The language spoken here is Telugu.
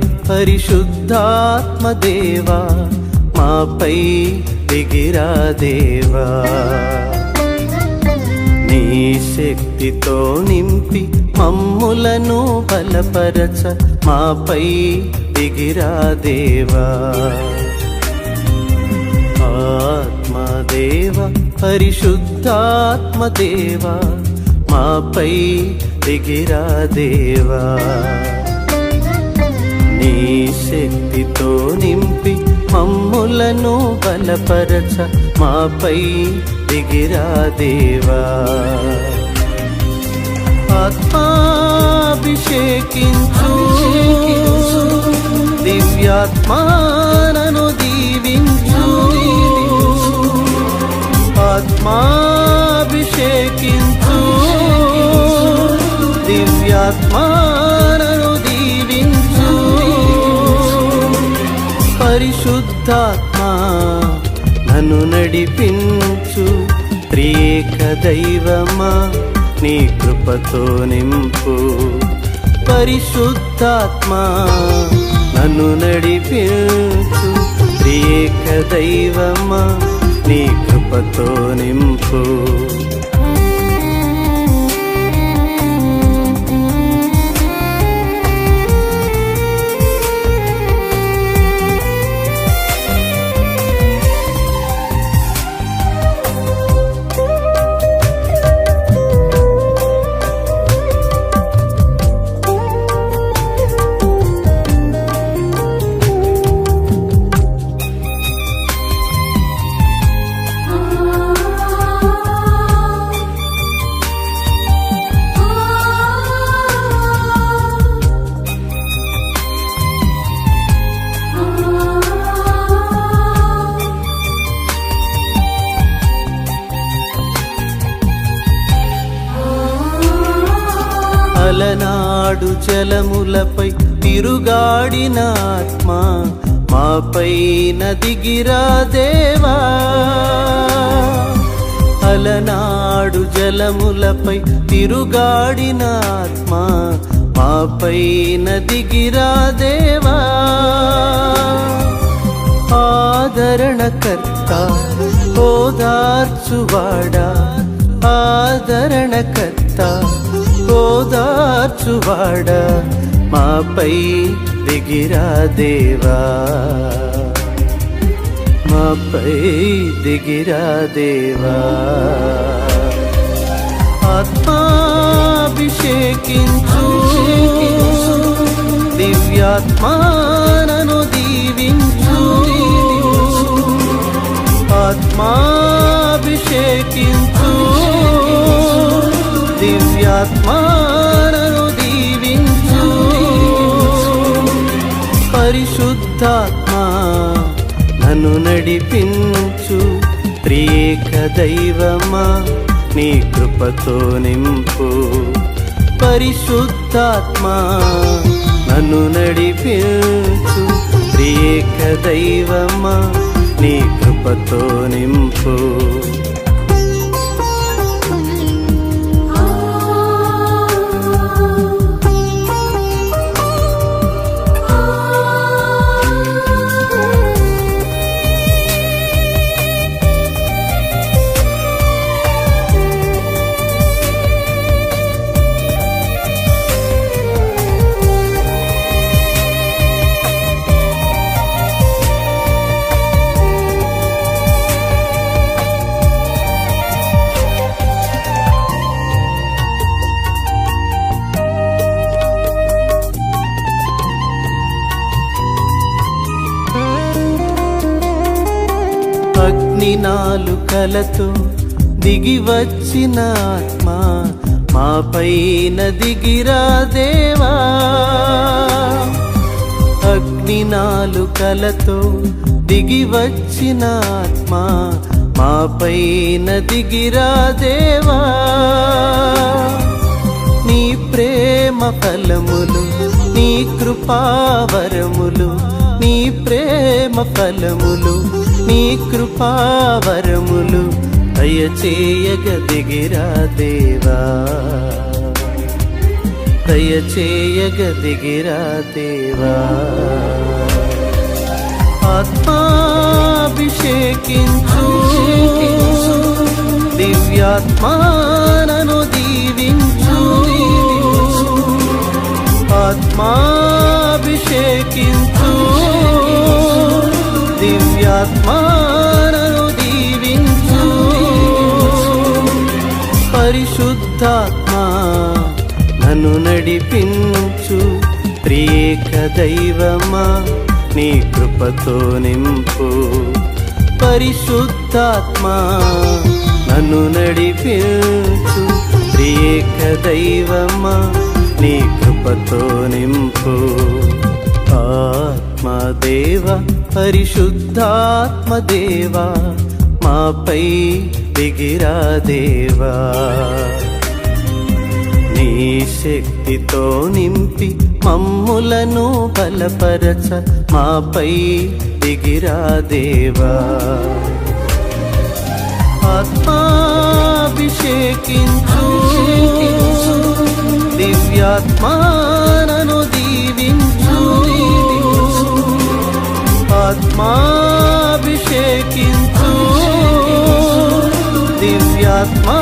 పరిశుద్ధాత్మదేవా మాపై దిగిరా దేవా. నీ శక్తితో నింపి మమ్ములను బలపరచ మాపై దిగిరా దేవా. ఆత్మదేవ పరిశుద్ధాత్మదేవా మాపై దిగిరా దేవా. నీ శక్తితో నింపి మమ్ములను బలపరచ మాపై దిగిరా దేవా. ఆత్మాభిషేకించు దివ్యాత్మానను దీవించు. ఆత్మాభిషేకించు దివ్యాత్మ నడిపించు. త్రియేక దైవమా నీ కృపతో నింపు. పరిశుద్ధాత్మా నన్ను నడిపించు. త్రియేక దైవమా నీ కృపతో నింపు. తిరుగాడు జలములపై తిరుగాడిన ఆత్మ మాపై నదిగిరా దేవా. అలనాడు జలములపై తిరుగాడిన ఆత్మ మాపై నదిగిరా దేవా. ఆదరణకర్త ఓదార్చువాడా. ఆదరణకర్త ఓదార్చువాడా మాపై దిగిరా దేవా. మాపై దిగిరా దేవా. ఆత్మాభిషేకించు దివ్యాత్మానను దీవించు. ఆత్మాభిషేకించు దివ్యాత్మానను దీవించు. పరిశుద్ధాత్మ నన్ను నడిపించు. త్రియేక దైవమా నీ కృపతో నింపు. పరిశుద్ధాత్మ నన్ను నడిపించు. త్రియేక దైవమా నీ కృపతో నింపు. అన్ని నాలుకలతో దిగి వచ్చిన ఆత్మ మా పైన దిగిరా దేవా. అగ్ని నాలుకలతో దిగి వచ్చిన ఆత్మ మా పైన దిగిరా దేవా. నీ ప్రేమ ఫలములు నీ కృపావరములు నీ ప్రేమ ఫలములు నీ కృపావరములు దయచేయగ దిగిరా దేవా. దయచేయగదిగిరా దేవా. ఆత్మాభిషేకించు దివ్యాత్మానను దీవించు. ఆత్మాభిషేకించు దివ్యాత్మానను దీవించు. పరిశుద్ధాత్మా నన్ను నడిపించు. ప్రియేక దైవమా నీ కృపతో నింపు. పరిశుద్ధాత్మా నన్ను నడిపించు. ప్రియేక దైవమా నీ కృపతో నింపు. ఆత్మదేవ పరిశుద్ధాత్మదేవ మాపై దిగిరా దేవా. నీ శక్తితో నింపి మమ్ములను బలపరచ మాపై దిగిరా దేవా. ఆత్మాభిషేకించు దివ్యాత్మానను ఆత్మాభిషేకించు దివ్యాత్మా